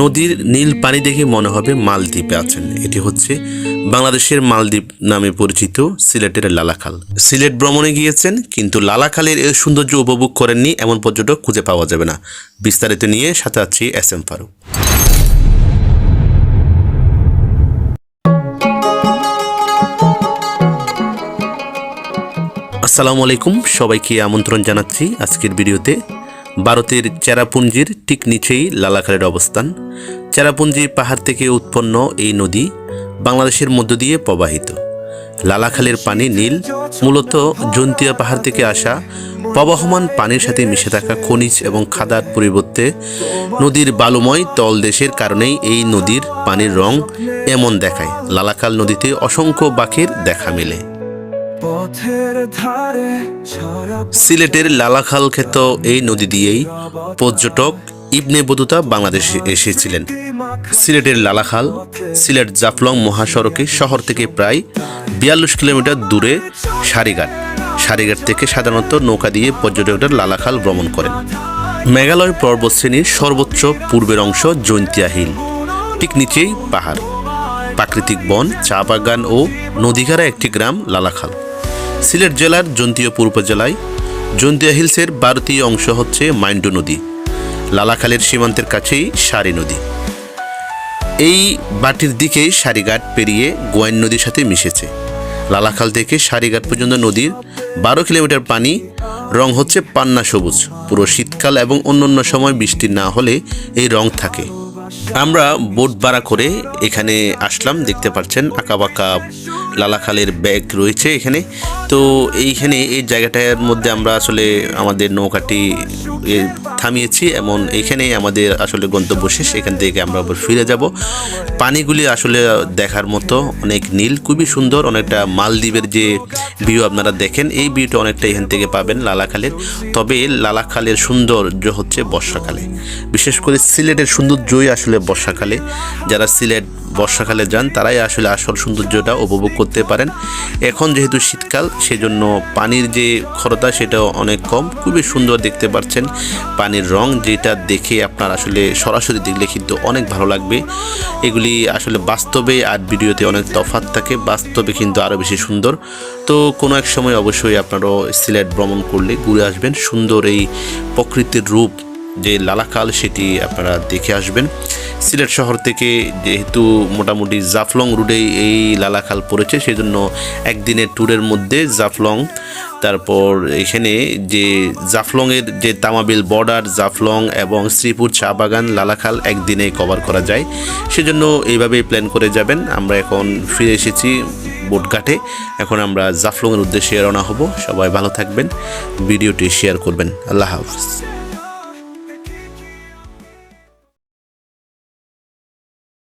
নদীর নীল পানি দেখে মনে হবে মালদ্বীপে আছেন। এটি হচ্ছে বাংলাদেশের মালদ্বীপ নামে পরিচিত সিলেটের লালাখাল। সিলেট ভ্রমণে গিয়েছেন, কিন্তু লালাখালের এই সৌন্দর্য উপভোগ করেননি, এমন পর্যটক খুঁজে পাওয়া যাবে না। বিস্তারিত নিয়ে সাথে আছি এস এম ফারুক। আসসালামু আলাইকুম, সবাইকে আমন্ত্রণ জানাচ্ছি আজকের ভিডিওতে। ভারতের চেরাপুঞ্জির ঠিক নিচেই লালাখালের অবস্থান। চেরাপুঞ্জি পাহাড় থেকে উৎপন্ন এই নদী বাংলাদেশের মধ্য দিয়ে প্রবাহিত। লালাখালের পানি নীল, মূলত জন্তিয়া পাহাড় থেকে আসা প্রবাহমান পানির সাথে মিশে থাকা খনিজ এবং খাদার পরিবর্তে নদীর বালুময় তলদেশের কারণেই এই নদীর পানির রং এমন দেখায়। লালাখাল নদীতে অসংখ্য বাঘের দেখা মেলে। সিলেটের লালাখাল খ্যাত এই নদী দিয়েই পর্যটক ইবনে বদুতা বাংলাদেশে এসেছিলেন। সিলেটের লালাখাল, সিলেট জাফলং মহাসড়কে শহর থেকে প্রায় বিয়াল্লিশ কিলোমিটার দূরে সারিঘাট। সারিঘাট থেকে সাধারণত নৌকা দিয়ে পর্যটকরা লালাখাল ভ্রমণ করেন। মেঘালয় পর্বতশ্রেণীর সর্বোচ্চ পূর্বের অংশ জৈন্তিয়া হিল, ঠিক নিচেই পাহাড়। প্রাকৃতিক বন, চা বাগান ও নদীঘারা একটি গ্রাম লালাখাল। সিলেট জেলার জন্তীয় পূর্ব জেলায় জন্তিয়া হিলসের ভারতীয় অংশ হচ্ছে মাইন্ডু নদী। লালাখালের সীমান্তের কাছেই সারি নদী। এই বাটির দিকেই সারিঘাট পেরিয়ে গোয়াইন নদীর সাথে মিশেছে। লালাখাল থেকে সারিঘাট পর্যন্ত নদীর বারো কিলোমিটার পানি, রং হচ্ছে পান্না সবুজ। পুরো শীতকাল এবং অন্যান্য সময় বৃষ্টি না হলে এই রং থাকে। আমরা বোট ভাড়া করে এখানে আসলাম, দেখতে পাচ্ছেন আঁকাবাঁকা লালাখালের ব্যাগ রয়েছে এখানে। তো এইখানে এই জায়গাটার মধ্যে আমরা আসলে আমাদের নৌকাটি থামিয়েছি এমন এইখানে আমাদের আসলে গন্তব্য শেষ। এখান থেকে আমরা আবার ফিরে যাব। পানিগুলি আসলে দেখার মতো অনেক নীল, খুবই সুন্দর, অনেকটা মালদ্বীপের যে ভিউ আপনারা দেখেন, এই ভিউটা অনেকটা এখান থেকে পাবেন লালাখালের। তবে লালাখালের সৌন্দর্য হচ্ছে বর্ষাকালে। বিশেষ করে সিলেটের সৌন্দর্যই আসলে বর্ষাকালে। যারা সিলেট বর্ষাকালে যান, তারাই আসলে আসল সৌন্দর্যটা উপভোগ করতে পারেন। এখন যেহেতু শীতকাল, সেজন্য পানির যে খরতা সেটাও অনেক কম। খুবই সুন্দর দেখতে পাচ্ছেন পানির রং যেটা দেখে আপনার আসলে সরাসরি দেখলে কিন্তু অনেক ভালো লাগবে। এগুলি আসলে বাস্তবে আর ভিডিওতে অনেক তফাৎ থাকে। বাস্তবে কিন্তু আরও বেশি সুন্দর। তো কোনো এক সময় অবশ্যই আপনারাও সিলেট ভ্রমণ করলে ঘুরে আসবেন। সুন্দর এই প্রকৃতির রূপ যে লালাকাল সেটি আপনারা দেখে আসবেন। সিলেট শহর থেকে যেহেতু মোটামুটি জাফলং রুটেই এই লালাখাল পড়েছে, সেজন্য একদিনের ট্যুরের মধ্যে জাফলং, তারপর এখানে যে জাফলংয়ের যে তামাবিল বর্ডার, জাফলং এবং শ্রীপুর চা বাগান, লালাখাল একদিনে কভার করা যায়। সেজন্য এইভাবেই প্ল্যান করে যাবেন। আমরা এখন ফিরে এসেছি বোটঘাটে। এখন আমরা জাফলংয়ের উদ্দেশ্যে রওনা হব। সবাই ভালো থাকবেন। ভিডিওটি শেয়ার করবেন। আল্লাহ হাফিজ।